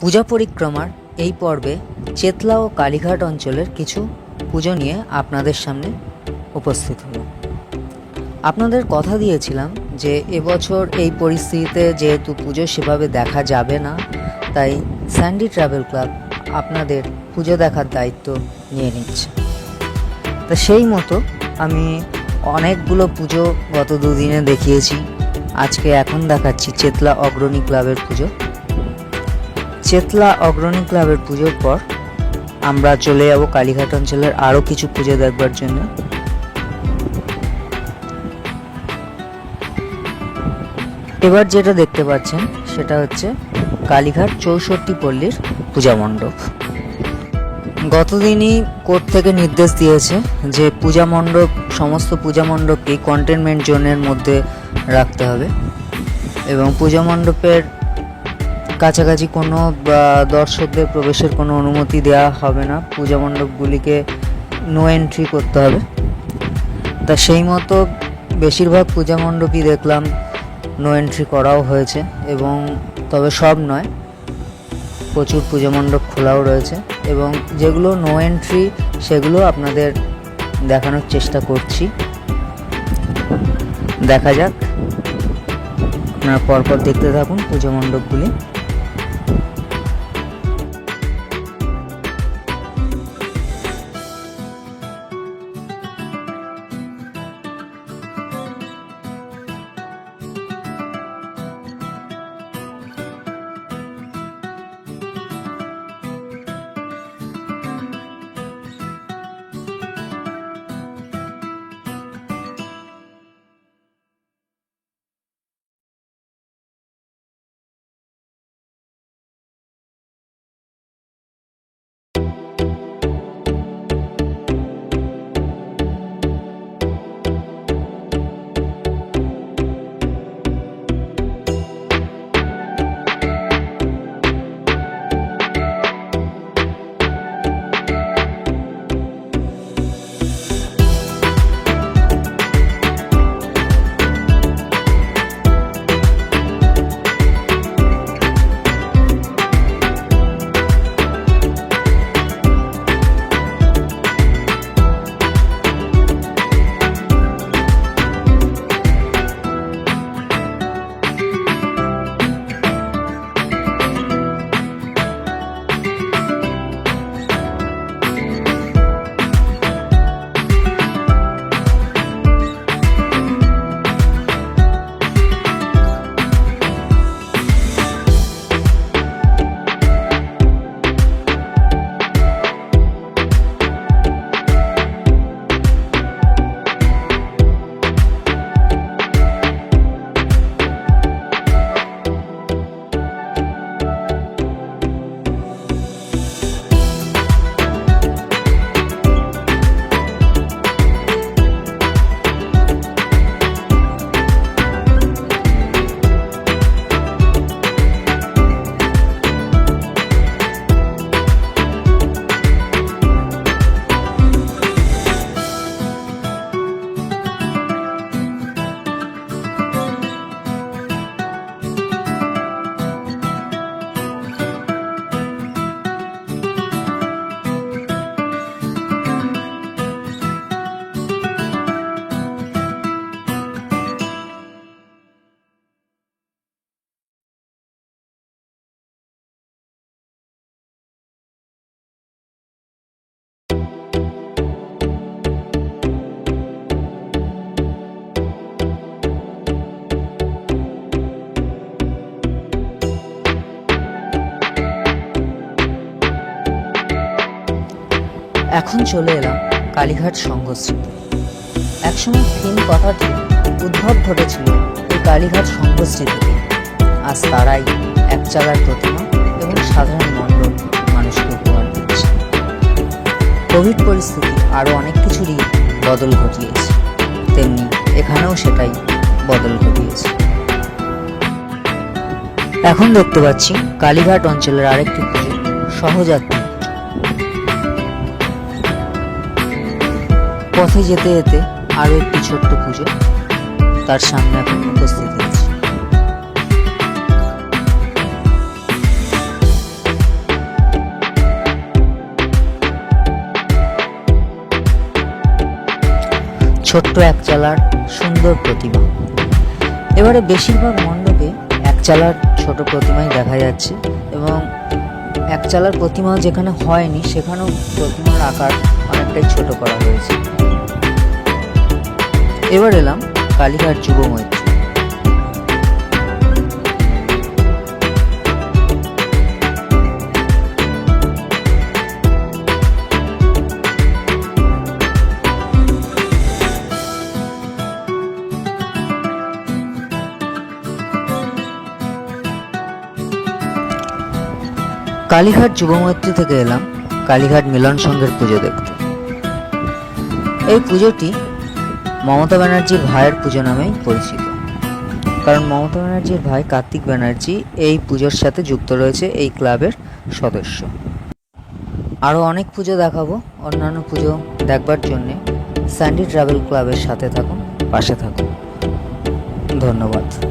পূজা পরিক্রমার এই পর্বে চেতলা ও কালীঘাট অঞ্চলের কিছু পুজো নিয়ে আপনাদের সামনে উপস্থিত হল আপনাদের কথা দিয়েছিলাম যে এবছর এই পরিস্থিতিতে যেহেতু পুজো সেভাবে দেখা যাবে না, তাই স্যান্ডি ট্রাভেল ক্লাব আপনাদের পুজো দেখার দায়িত্ব নিয়ে নিচ্ছে। তা সেই মতো আমি অনেকগুলো পুজো গত দুদিনে দেখিয়েছি, আজকে এখন দেখাচ্ছি চেতলা অগ্রণী ক্লাবের পুজো। চেতলা অগ্রণী ক্লাবের পুজোর পর আমরা চলে যাব কালীঘাট অঞ্চলের আরও কিছু পুজো দেখবার জন্য। এবার যেটা দেখতে পাচ্ছেন, সেটা হচ্ছে কালীঘাট চৌষট্টি পল্লীর পূজা মণ্ডপ। গতদিনই কোর্ট থেকে নির্দেশ দিয়েছে যে পূজা মণ্ডপ, সমস্ত পূজা মণ্ডপকেই কন্টেনমেন্ট জোনের মধ্যে রাখতে হবে এবং পূজা মণ্ডপের কাছাকাছি কোনো দর্শকদের প্রবেশের কোনো অনুমতি দেওয়া হবে না। পূজা মণ্ডপগুলিকে নো এন্ট্রি করতে হবে। তা সেই মতো বেশিরভাগ পূজা মণ্ডপই দেখলাম নো এন্ট্রি করাও হয়েছে এবং তবে সব নয়, প্রচুর পূজা মণ্ডপ খোলাও রয়েছে এবং যেগুলো নো এন্ট্রি সেগুলো আপনাদের দেখানোর চেষ্টা করছি। দেখা যাক, আপনারা পরপর দেখতে থাকুন পুজো মণ্ডপগুলি। এখন চলে এলাম কালীঘাট সংঘশ্রীতে একসময় থিম কথাটি উদ্ভব ঘটেছিল এই কালীঘাট সংঘশ্রী থেকে। আজ তারাই এক চালার প্রতিমা এবং সাধারণ মণ্ডপ মানুষকে উপহার দিচ্ছে। কোভিড পরিস্থিতি আরও অনেক কিছুরই বদল ঘটিয়েছে। তেমনি এখানেও সেটাই বদল ঘটিয়েছে। এখন দেখতে পাচ্ছি কালীঘাট অঞ্চলের আরেকটি পুজো সহযাত্রী। পথে যেতে যেতে আরও একটি ছোট্ট পুজো তার সামনে এখন উপস্থিত হয়েছে। ছোট্ট একচালার সুন্দর প্রতিমা। এবারে বেশিরভাগ মণ্ডপে এক চালার ছোট প্রতিমাই দেখা যাচ্ছে এবং এক চালার প্রতিমা যেখানে হয়নি, সেখানেও প্রতিমার আকার অনেকটাই ছোট করা হয়েছে। এবার এলাম কালীঘাট যুব মৈত্রী। কালীঘাট যুবমৈত্রী থেকে এলাম কালীঘাট মিলন সংঘের পুজো দেখতে। এই পুজোটি মমতা ব্যানার্জির ভাইয়ের পুজো নামেই পরিচিত। কারণ মমতা ব্যানার্জির ভাই কার্তিক ব্যানার্জি এই পুজোর সাথে যুক্ত রয়েছে এই ক্লাবের সদস্য। আরও অনেক পুজো দেখাবো, অন্যান্য পুজো দেখবার জন্যে। স্যান্ডি ট্রাভেল ক্লাবের সাথে থাকুন, পাশে থাকুন। ধন্যবাদ।